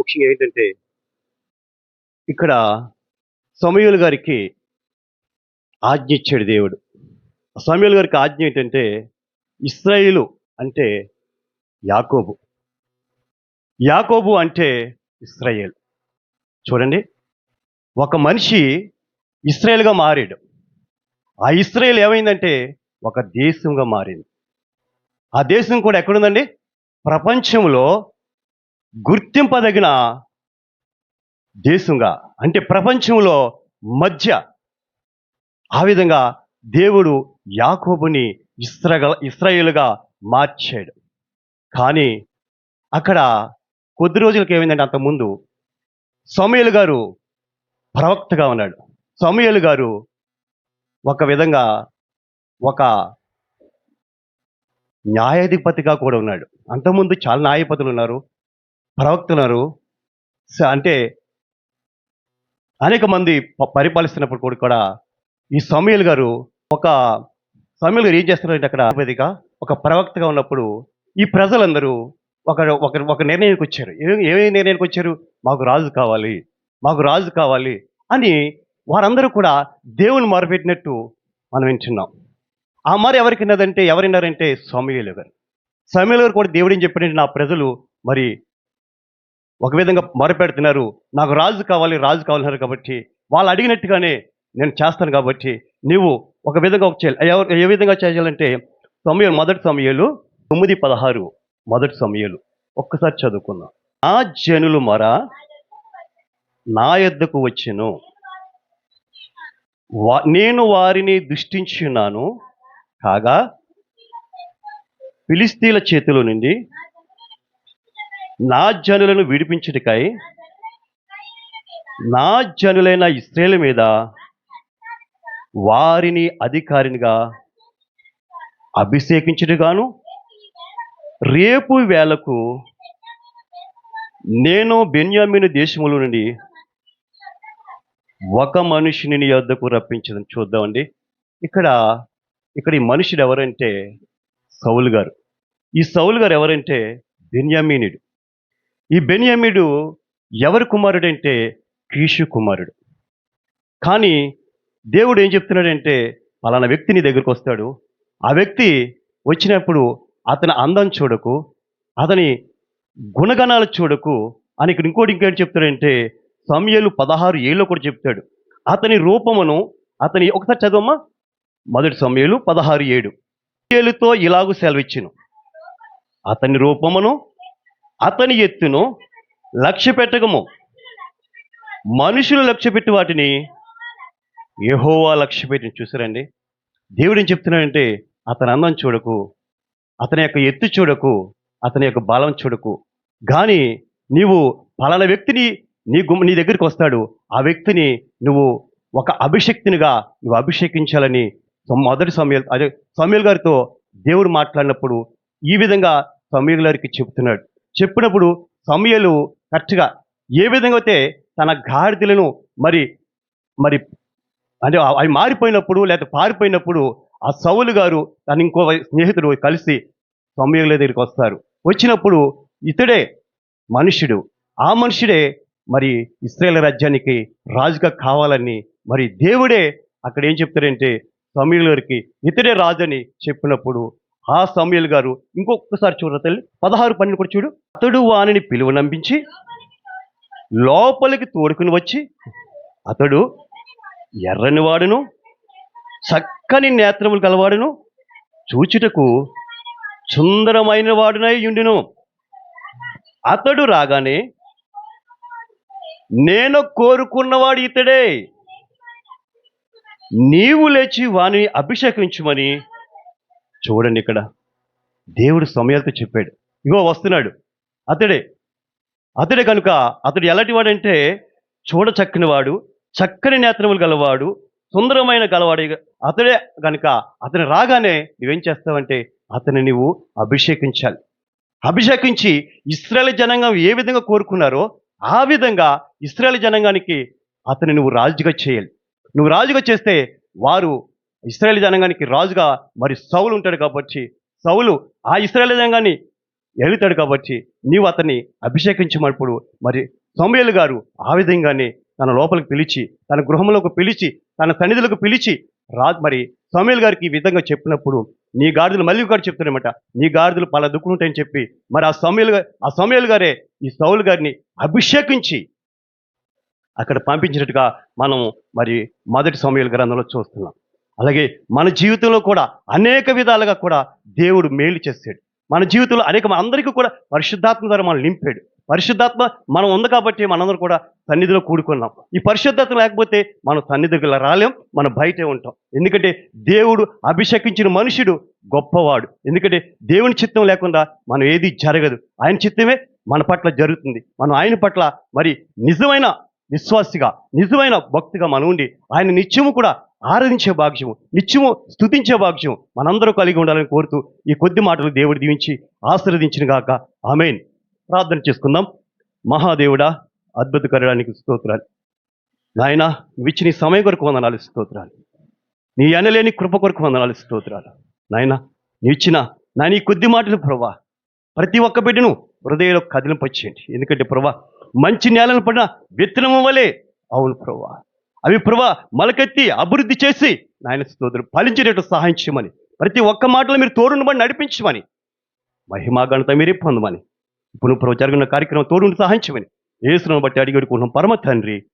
ముఖ్యంగా ఏంటంటే ఇక్కడ సమయులు గారికి ఆజ్ఞ ఇచ్చాడు దేవుడు. సమయులు గారికి ఆజ్ఞ ఏంటంటే ఇస్రాయిలు అంటే యాకోబు. యాకోబు అంటే ఇస్రాయేల్. చూడండి. ఒక మనిషి ఇస్రాయేల్గా మారాడు. ఆ ఇస్రాయేల్ ఏమైందంటే ఒక దేశంగా మారింది. ఆ దేశం కూడా ఎక్కడుందండి? ప్రపంచంలో గుర్తింపదగిన దేశంగా అంటే ప్రపంచంలో మధ్య ఆ విధంగా దేవుడు యాకోబుని ఇస్రగ ఇస్రాయేలుగా మార్చాడు. కానీ అక్కడ కొద్ది రోజులకి ఏమైందంటే అంతకుముందు సమయలు గారు ప్రవక్తగా ఉన్నాడు. సమయలు గారు ఒక విధంగా ఒక న్యాయాధిపతిగా కూడా ఉన్నాడు. అంతకుముందు చాలా న్యాయపతులు ఉన్నారు. ప్రవక్తున్నారు స- అంటే అనేక మంది ప- పరిపాలిస్తున్నప్పుడు కూడా కూడా ఈ సమీల్ గారు ఒక సమీల్ గారు ఏం చేస్తున్నారంటే అక్కడ అధిపతిగా ఒక ప్రవక్తగా ఉన్నప్పుడు ఈ ప్రజలందరూ ఒక ఒక ఒక నిర్ణయానికి వచ్చారు. ఏ- ఏ నిర్ణయానికి వచ్చారు? మాకు రాజు కావాలి మాకు రాజు కావాలి అని వారందరూ కూడా దేవుని మారుపెట్టినట్టు మనం వింటున్నాం. ఆ మరి ఎవరికి ఎవరిన్నారంటే స్వామి గారు. సమయలు గారు కూడా దేవుడు ఏం చెప్పాడంటే నా ప్రజలు మరి ఒక విధంగా మొరపెడుతున్నారు నాకు రాజు కావాలి రాజు కావాలన్నారు కాబట్టి వాళ్ళు అడిగినట్టుగానే నేను చేస్తాను కాబట్టి నీవు ఒక విధంగా ఒక చేయాలి. ఏ విధంగా చేయాలంటే సమయం మొదటి సమయాలు తొమ్మిది పదహారు. మొదటి సమయాలు. ఒక్కసారి చదువుకుందాం. ఆ జనులు మర నా యొద్దకు వచ్చెను. నేను వారిని దృష్టించున్నాను కాగా ఫిలిస్తీన్ల చేతిలో నుండి నా జనులను విడిపించుటకై నా జనులైన ఇస్రాయేల్ మీద వారిని అధికారినిగా అభిషేకించుటగాను రేపు వేళకు నేను బెన్యామిను దేశముల నుండి ఒక మనిషిని నీ వద్దకు రప్పించదని చూద్దామండి. ఇక్కడ ఇక్కడ ఈ మనుషుడు ఎవరంటే సౌలు గారు. ఈ సౌలు గారు ఎవరంటే బెన్యామీనుడు. ఈ బెన్యామీడు ఎవరి కుమారుడంటే? కీషు కుమారుడు. కానీ దేవుడు ఏం చెప్తున్నాడంటే పలానా వ్యక్తి నీ దగ్గరకు వస్తాడు. ఆ వ్యక్తి వచ్చినప్పుడు అతని అందం చూడకు అతని గుణగణాలు చూడకు అని ఇక్కడ ఇంకోటి ఇంకేంటి చెప్తాడంటే సమయలు పదహారు ఏళ్ళు కూడా చెప్తాడు. అతని రూపమును అతని ఒకసారి చదవమ్మా. మొదటి సమయలు పదహారు ఏడు. ఏళ్ళుతో ఇలాగూ సెలవిచ్చును. అతని రూపమును అతని ఎత్తును లక్ష్య పెట్టగము. మనుషులు లక్ష్య పెట్టి వాటిని యహోవా లక్ష్య పెట్టి చూసారండి? దేవుడు ఏం చెప్తున్నాడంటే అతని అందం చూడకు అతని యొక్క ఎత్తు చూడకు అతని యొక్క బలం చూడకు. కానీ నీవు పలానా వ్యక్తిని నీ గుమ్మ నీ దగ్గరికి వస్తాడు. ఆ వ్యక్తిని నువ్వు ఒక అభిషక్తినిగా నువ్వు అభిషేకించాలని మొదటి సమయాలు అదే సమీల్ గారితో దేవుడు మాట్లాడినప్పుడు ఈ విధంగా సమీల్ గారికి చెబుతున్నాడు చెప్పినప్పుడు సమయలు కరెక్ట్గా ఏ విధంగా అయితే తన గాడిదలను మరి మరి అంటే అవి మారిపోయినప్పుడు లేదా పారిపోయినప్పుడు ఆ సౌలు గారు తన ఇంకో స్నేహితుడు కలిసి సమయంలో దగ్గరికి వస్తారు. వచ్చినప్పుడు ఇతడే మనుష్యుడు. ఆ మనుషుడే మరి ఇస్రాయేల్ రాజ్యానికి రాజుగా కావాలని మరి దేవుడే అక్కడ ఏం చెప్తారంటే సమయంలోకి గారికి ఇతడే రాజని చెప్పినప్పుడు ఆ సమీల్ గారు ఇంకొకసారి చూడ తల్లి పదహారు పన్నెండు కూడా చూడు. అతడు వానిని పిలువ నంపించి లోపలికి తోడుకుని వచ్చి అతడు ఎర్రని వాడును చక్కని నేత్రములు కలవాడును చూచుటకు సుందరమైన వాడునై ఉండును. అతడు రాగానే నేను కోరుకున్నవాడు ఇతడే. నీవు లేచి వాని అభిషేకించుమని చూడండి ఇక్కడ. దేవుడు సమయాలతో చెప్పాడు. ఇగో వస్తున్నాడు. అతడే. అతడే కనుక అతడు ఎలాంటి వాడంటే చూడ చక్కని వాడు చక్కని నేత్రములు గలవాడు సుందరమైన గలవాడు అతడే కనుక అతను రాగానే నువ్వేం చేస్తావంటే అతను నువ్వు అభిషేకించాలి. అభిషేకించి ఇస్రాయల్ జనాంగం ఏ విధంగా కోరుకున్నారో ఆ విధంగా ఇస్రాయల్ జనాంగానికి అతని నువ్వు రాజుగా చేయాలి. నువ్వు రాజుగా చేస్తే వారు ఇస్రాయేల్ జనాంగానికి రాజుగా మరి సౌలు ఉంటాడు కాబట్టి సౌలు ఆ ఇస్రాయేల్ జనాంగాన్ని ఎలుతాడు కాబట్టి నీవు అతన్ని అభిషేకించమన్నప్పుడు మరి సౌమ్యులు గారు ఆ విధంగానే తన లోపలికి పిలిచి తన గృహంలోకి పిలిచి తన సన్నిధులకు పిలిచి రా మరి సౌమ్యులు గారికి ఈ విధంగా చెప్పినప్పుడు నీ గాడిదలు మళ్ళీ గారు చెప్తున్నారన్నమాట. నీ గాడిదలు పలా దుక్కునుంటాయని చెప్పి మరి ఆ సౌమ్యులు ఆ సౌమ్యులు గారే ఈ సౌలు గారిని అభిషేకించి అక్కడ పంపించినట్టుగా మనం మరి మొదటి సమయాల గ్రంథంలో చూస్తున్నాం. అలాగే మన జీవితంలో కూడా అనేక విధాలుగా కూడా దేవుడు మేలు చేస్తాడు. మన జీవితంలో అనేక అందరికీ కూడా పరిశుద్ధాత్మ ద్వారా మనం నింపాడు. పరిశుద్ధాత్మ మనం ఉంది కాబట్టి మనందరం కూడా సన్నిధిలో కూడుకున్నాం. ఈ పరిశుద్ధాత్మ లేకపోతే మనం సన్నిధికి రాలేం మనం బయటే ఉంటాం. ఎందుకంటే దేవుడు అభిషేకించిన మనుషుడు గొప్పవాడు. ఎందుకంటే దేవుని చిత్తం లేకుండా మనం ఏది జరగదు. ఆయన చిత్తమే మన పట్ల జరుగుతుంది. మనం ఆయన పట్ల మరి నిజమైన విశ్వాసిగా నిజమైన భక్తిగా మనం ఉండి ఆయన నిత్యము కూడా ఆరాధించే భాగ్యము నిత్యము స్తుతించే భాగ్యం మనందరూ కలిగి ఉండాలని కోరుతూ ఈ కొద్ది మాటలు దేవుడు దీవించి ఆశీర్వదించిన గాక. ఆమెన్. ప్రార్థన చేసుకుందాం. మహాదేవుడా అద్భుతకరడానికి స్తోత్రాలు. నాయన విచ్చి నీ సమయం కొరకు వందనాలు స్తోత్రాలు. నీ అనలేని కృప కొరకు వందనాలు స్తోత్రాలు. నాయన నీ ఇచ్చిన నా నీ కొద్ది మాటలు ప్రభా ప్రతి ఒక్క బిడ్డను హృదయంలో కదిలింపచ్చేయండి ఎందుకంటే ప్రభా మంచి నేలను పడిన విత్తనము వలే అవును ప్రభా. అవి ప్రభా మలకెత్తి అభివృద్ధి చేసి నాయన స్తోత్రం ఫలించేటట్టు సహాయం చేయమని. ప్రతి ఒక్క మాటలో మీరు తోడుండబడి నడిపించమని. మహిమాగణత మీరే పొందమని. ఇప్పుడు ప్రభు జరిగిన కార్యక్రమం తోడుండి సహాయించమని చేయమని. ఏసును బట్టి అడిగి పరమ తండ్రి